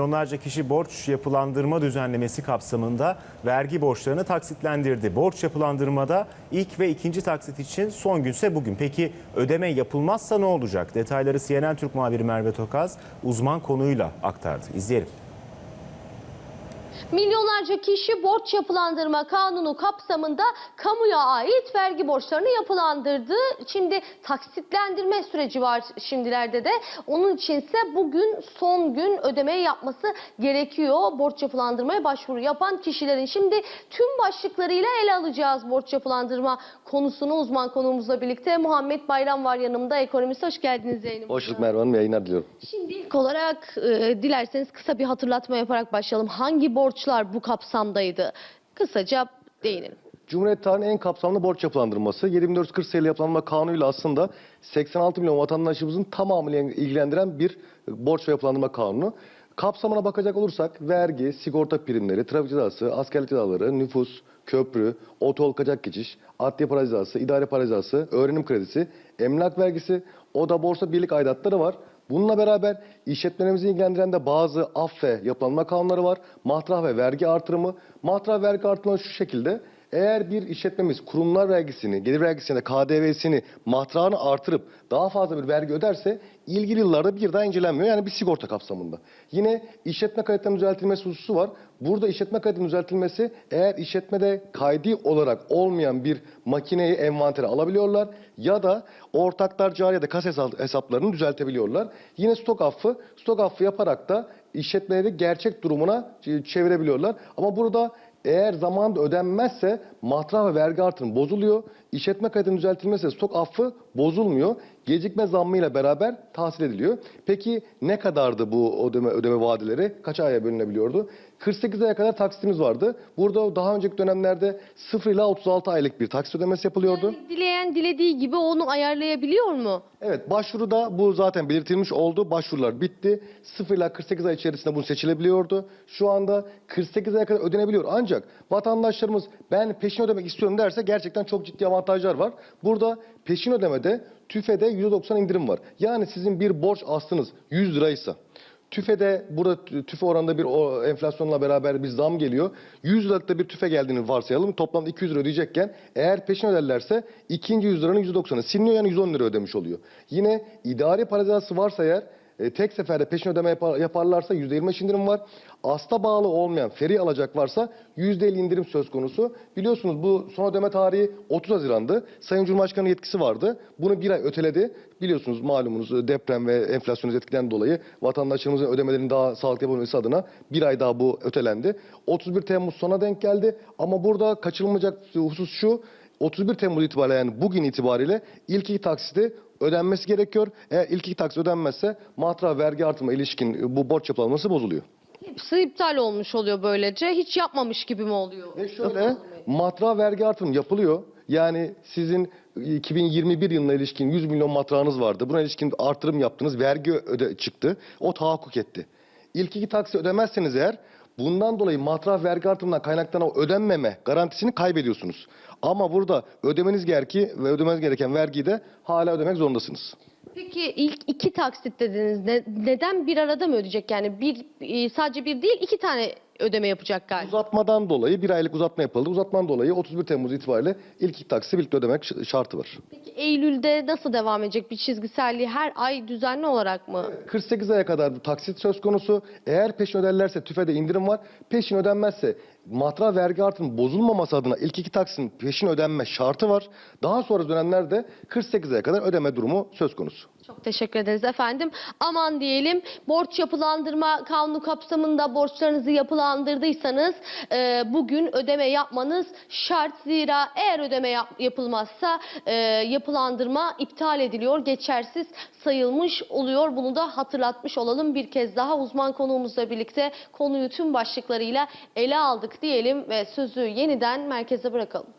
Milyonlarca kişi borç yapılandırma düzenlemesi kapsamında vergi borçlarını taksitlendirdi. Borç yapılandırmada ilk ve ikinci taksit için son günse bugün. Peki ödeme yapılmazsa ne olacak? Detayları CNN Türk muhabiri Merve Tokaz uzman konuyla aktardı. İzleyelim. Milyonlarca kişi borç yapılandırma kanunu kapsamında kamuya ait vergi borçlarını yapılandırdı. Şimdi taksitlendirme süreci var şimdilerde de. Onun içinse bugün son gün ödeme yapması gerekiyor. Borç yapılandırmaya başvuru yapan kişilerin. Şimdi tüm başlıklarıyla ele alacağız borç yapılandırma konusunu uzman konuğumuzla birlikte. Muhammed Bayram var yanımda. Ekonomist hoş geldiniz yayınımıza. Hoş bulduk Merve Hanım, yayınlar diliyorum. Şimdi ilk olarak e, dilerseniz kısa bir hatırlatma yaparak başlayalım. Hangi borçlar bu kapsamdaydı? Kısaca değinelim. Cumhuriyet tarihinin en kapsamlı borç yapılandırması 7440 sayılı yapılandırma kanunuyla aslında 86 milyon vatandaşımızın tamamını ilgilendiren bir borç ve yapılandırma kanunu. Kapsamına bakacak olursak vergi, sigorta primleri, trafik cezası, askerlik cezaları, nüfus, köprü, otoyol kaçak geçiş, adliye para cezası, idare para cezası, öğrenim kredisi, emlak vergisi, oda borsa birlik aidatları var. Bununla beraber işletmelerimizi ilgilendiren de bazı af ve yapılanma kanunları var. Matrah ve vergi artırımı. Matrah vergi artırımı şu şekilde. Eğer bir işletmemiz kurumlar vergisini, gelir vergisini KDV'sini, matrahını artırıp daha fazla bir vergi öderse ilgili yıllarda bir daha incelenmiyor. Yani bir sigorta kapsamında. Yine işletme kayıtlarının düzeltilmesi hususu var. Burada işletme kaydının düzeltilmesi eğer işletmede kaydi olarak olmayan bir makineyi envantere alabiliyorlar ya da ortaklar cari ya da kas hesap- hesaplarını düzeltebiliyorlar. Yine stok affı, stok affı yaparak da işletmeleri gerçek durumuna ç- çevirebiliyorlar. Ama burada eğer zamanında ödenmezse matrah ve vergi artırımı bozuluyor. İşletme kaydının düzeltilmesi stok affı bozulmuyor. Gecikme zammıyla beraber tahsil ediliyor. Peki ne kadardı bu ödeme, ödeme vadeleri? Kaç aya bölünebiliyordu? 48 aya kadar taksitimiz vardı. Burada daha önceki dönemlerde 0 ila 36 aylık bir taksit ödemesi yapılıyordu. Dileyen dilediği gibi onu ayarlayabiliyor mu? Evet başvuruda bu zaten belirtilmiş oldu. Başvurular bitti. 0 ila 48 ay içerisinde bunu seçilebiliyordu. Şu anda 48 aya kadar ödenebiliyor. Ancak vatandaşlarımız ben peşin ödemek istiyorum derse gerçekten çok ciddi avantajlar var. Burada peşin ödemede TÜFE'de %90 indirim var. Yani sizin bir borç aslınız 100 liraysa TÜFE'de burada tü- TÜFE oranında bir o enflasyonla beraber bir zam geliyor. 100 liralık da bir TÜFE geldiğini varsayalım. Toplamda 200 lira ödeyecekken eğer peşin öderlerse ikinci 100 liranın %90'ı siliniyor yani 110 lira ödemiş oluyor. Yine idari para cezası varsa eğer e, tek seferde peşin ödeme yapar- yaparlarsa %25 indirim var. Asla bağlı olmayan feri alacak varsa %50 indirim söz konusu. Biliyorsunuz bu son ödeme tarihi 30 Haziran'dı. Sayın Cumhurbaşkanı yetkisi vardı. Bunu bir ay öteledi. Biliyorsunuz malumunuz e, deprem ve enflasyon etkiden dolayı vatandaşlarımızın ödemelerini daha sağlıklı yapabilmesi adına bir ay daha bu ötelendi. 31 Temmuz sona denk geldi ama burada kaçırılmayacak husus şu. 31 Temmuz itibariyle yani bugün itibariyle ilk iki taksiti ödenmesi gerekiyor. Eğer ilk iki taksit ödenmezse matrah vergi artırma ilişkin e, bu borç yapılanması bozuluyor. Hepsi iptal olmuş oluyor böylece. Hiç yapmamış gibi mi oluyor? Ve şöyle matrah vergi artırım yapılıyor. Yani sizin 2021 yılına ilişkin 100 milyon matrağınız vardı. Buna ilişkin artırım yaptınız. Vergi öde çıktı. O tahakkuk etti. İlk iki taksi ödemezseniz eğer bundan dolayı matrah vergi artırımından kaynaklanan ödenmeme garantisini kaybediyorsunuz. Ama burada ödemeniz gereki ve ödemeniz gereken vergiyi de hala ödemek zorundasınız. Peki ilk iki taksit dediniz. Ne- neden bir arada mı ödeyecek? Yani bir e, sadece bir değil iki tane ödeme yapacak galiba. Uzatmadan dolayı bir aylık uzatma yapıldı. Uzatmadan dolayı 31 Temmuz itibariyle ilk iki taksi birlikte ödemek şartı var. Peki Eylül'de nasıl devam edecek? Bir çizgiselliği her ay düzenli olarak mı? 48 aya kadar taksit söz konusu. Eğer peşin öderlerse tüfede indirim var. Peşin ödenmezse matrah vergi artırımı bozulmaması adına ilk iki taksitin peşin ödenme şartı var. Daha sonra dönemlerde 48 aya kadar ödeme durumu söz konusu. Çok teşekkür ederiz efendim. Aman diyelim borç yapılandırma kanunu kapsamında borçlarınızı yapılandırdıysanız e, bugün ödeme yapmanız şart. Zira eğer ödeme yap- yapılmazsa e, yapılandırma iptal ediliyor, geçersiz sayılmış oluyor. Bunu da hatırlatmış olalım bir kez daha uzman konuğumuzla birlikte konuyu tüm başlıklarıyla ele aldık diyelim ve sözü yeniden merkeze bırakalım.